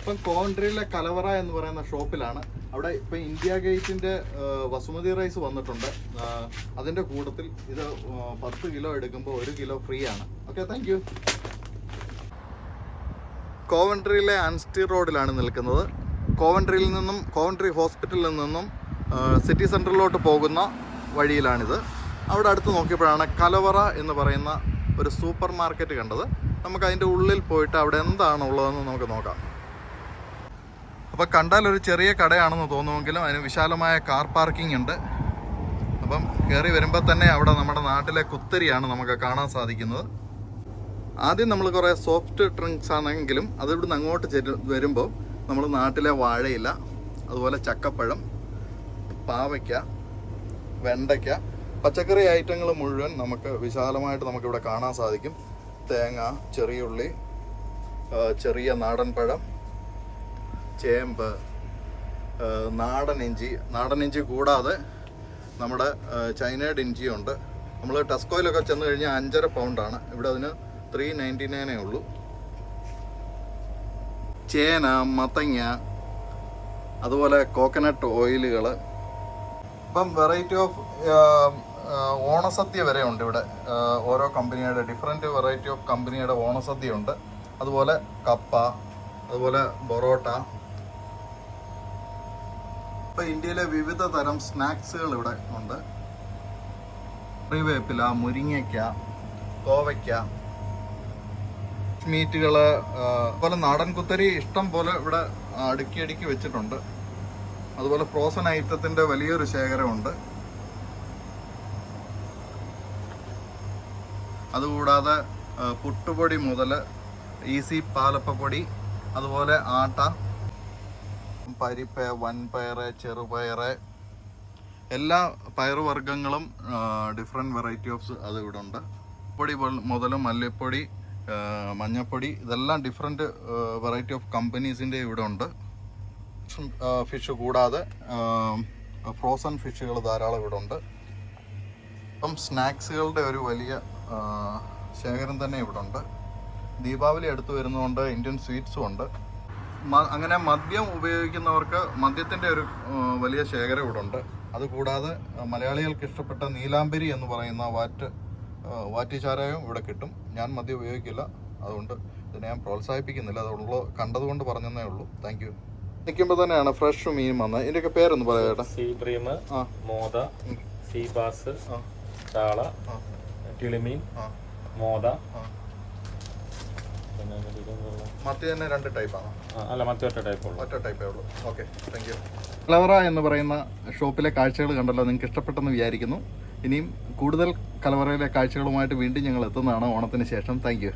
ഇപ്പം കോൺട്രിയിലെ കലവറ എന്ന് പറയുന്ന ഷോപ്പിലാണ്. അവിടെ ഇപ്പം ഇന്ത്യ ഗേറ്റിന്റെ വസുമതി റൈസ് വന്നിട്ടുണ്ട്. അതിന്റെ കൂട്ടത്തിൽ ഇത് പത്ത് കിലോ എടുക്കുമ്പോൾ ഒരു കിലോ ഫ്രീ ആണ് ഓക്കെ താങ്ക് യു കോവൻട്രിയിലെ അൻസ്റ്റി റോഡിലാണ് നിൽക്കുന്നത്. കോവൻട്രിയിൽ നിന്നും കോവൻട്രി ഹോസ്പിറ്റലിൽ നിന്നും സിറ്റി സെന്ററിലോട്ട് പോകുന്ന വഴിയിലാണിത്. അവിടെ അടുത്ത് നോക്കിയപ്പോഴാണ് കലവറ എന്ന് പറയുന്ന ഒരു സൂപ്പർ മാർക്കറ്റ് കണ്ടത്. നമുക്ക് അതിന്റെ ഉള്ളിൽ പോയിട്ട് അവിടെ എന്താണ് ഉള്ളതെന്ന് നമുക്ക് നോക്കാം. അപ്പോൾ കണ്ടാൽ ഒരു ചെറിയ കടയാണെന്ന് തോന്നുമെങ്കിലും അതിന് വിശാലമായ കാർ പാർക്കിംഗ് ഉണ്ട്. അപ്പം കയറി വരുമ്പോൾ തന്നെ അവിടെ നമ്മുടെ നാട്ടിലെ കുത്തരിയാണ് നമുക്ക് കാണാൻ സാധിക്കുന്നത്. ആദ്യം നമ്മൾ കുറേ സോഫ്റ്റ് ഡ്രിങ്ക്സ് ആണെങ്കിലും അത് ഇവിടുന്ന് അങ്ങോട്ട് വരുമ്പോൾ നമ്മൾ നാട്ടിലെ വാഴയില അതുപോലെ ചക്കപ്പഴം പാവയ്ക്ക വെണ്ടയ്ക്ക പച്ചക്കറി ഐറ്റങ്ങൾ മുഴുവൻ നമുക്ക് വിശാലമായിട്ട് നമുക്കിവിടെ കാണാൻ സാധിക്കും. തേങ്ങ ചെറിയുള്ളി ചെറിയ നാടൻ പഴം ചേമ്പ് നാടൻ ഇഞ്ചി. നാടൻ ഇഞ്ചി കൂടാതെ നമ്മുടെ ചൈനയുടെ ഇഞ്ചിയുണ്ട്. നമ്മൾ ടെസ്കോയിലൊക്കെ ചെന്ന് കഴിഞ്ഞാൽ അഞ്ചര പൗണ്ടാണ്. ഇവിടെ അതിന് ത്രീ നയന്റി നയനേ ഉള്ളൂ. ചേന മത്തങ്ങ അതുപോലെ കോക്കനട്ട് ഓയിലുകൾ ഇപ്പം വെറൈറ്റി ഓഫ് ഓണസദ്യ വരെ ഉണ്ട് ഇവിടെ. ഓരോ കമ്പനിയുടെ ഡിഫറെന്റ് വെറൈറ്റി ഓഫ് കമ്പനിയുടെ ഓണസദ്യ ഉണ്ട്. അതുപോലെ കപ്പ അതുപോലെ പൊറോട്ട ഇപ്പം ഇന്ത്യയിലെ വിവിധ തരം സ്നാക്സുകൾ ഇവിടെ ഉണ്ട്. കറിവേപ്പില മുരിങ്ങയ്ക്ക കോവയ്ക്ക മീറ്റുകൾ അതുപോലെ നാടൻ കുത്തരി ഇഷ്ടം പോലെ ഇവിടെ അടുക്കി അടുക്കി വെച്ചിട്ടുണ്ട്. അതുപോലെ ഫ്രോസൺ ഐറ്റത്തിന്റെ വലിയൊരു ശേഖരമുണ്ട്. അതുകൂടാതെ പുട്ടുപൊടി മുതൽ ഈസി പാലപ്പപ്പൊടി അതുപോലെ ആട്ട പരിപ്പ് വൻപയറ് ചെറുപയറ് എല്ലാ പയറുവർഗങ്ങളും ഡിഫറെന്റ് വെറൈറ്റി ഓഫ്സ് അത് ഇവിടെ ഉണ്ട് പൊടി മുതൽ മല്ലിപ്പൊടി മഞ്ഞപ്പൊടി ഇതെല്ലാം ഡിഫറെന്റ് വെറൈറ്റി ഓഫ് കമ്പനീസിന്റെ ഇവിടെ ഉണ്ട് ഫിഷ് കൂടാതെ ഫ്രോസൺ ഫിഷുകൾ ധാരാളം ഇവിടെ ഉണ്ട് അപ്പം സ്നാക്സുകളുടെ ഒരു വലിയ ശേഖരം തന്നെ ഇവിടെ ഉണ്ട് ദീപാവലി അടുത്ത് വരുന്നതുകൊണ്ട് ഇന്ത്യൻ സ്വീറ്റ്സും ഉണ്ട്. അങ്ങനെ മദ്യം ഉപയോഗിക്കുന്നവർക്ക് മദ്യത്തിന്റെ ഒരു വലിയ ശേഖരം ഇവിടെ ഉണ്ട് അതുകൂടാതെ മലയാളികൾക്ക് ഇഷ്ടപ്പെട്ട നീലാംബരി എന്ന് പറയുന്ന വാറ്റ് വാറ്റിച്ചാരായം ഇവിടെ കിട്ടും. ഞാൻ മദ്യം ഉപയോഗിക്കില്ല. അതുകൊണ്ട് ഇതിനെ ഞാൻ പ്രോത്സാഹിപ്പിക്കുന്നില്ല. അതുള്ള കണ്ടതുകൊണ്ട് പറഞ്ഞതേ ഉള്ളൂ. Thank you. നിൽക്കുമ്പോൾ തന്നെയാണ് ഫ്രഷ് മീൻ വന്നത്. ഇതിന്റെയൊക്കെ പേരൊന്ന് പറയാം ചേട്ടാ മോദ സീ ബാസ് ആ. ചാള ആ. കിളിമീൻ മോദ? മത്തി തന്നെ രണ്ട് ടൈപ്പാണ് ആ, അല്ല മറ്റൊറ്റ ടൈപ്പ് ഉള്ളു. ഒറ്റ ടൈപ്പേ ഉള്ളൂ. ഓക്കെ താങ്ക് യു കലവറ എന്ന് പറയുന്ന ഷോപ്പിലെ കാഴ്ചകൾ കണ്ടല്ലോ നിങ്ങൾക്ക് ഇഷ്ടപ്പെട്ടെന്ന് വിചാരിക്കുന്നു. ഇനിയും കൂടുതൽ കലവറയിലെ കാഴ്ചകളുമായിട്ട് വീണ്ടും ഞങ്ങൾ എത്തുന്നതാണ് ഓണത്തിന് ശേഷം. Thank you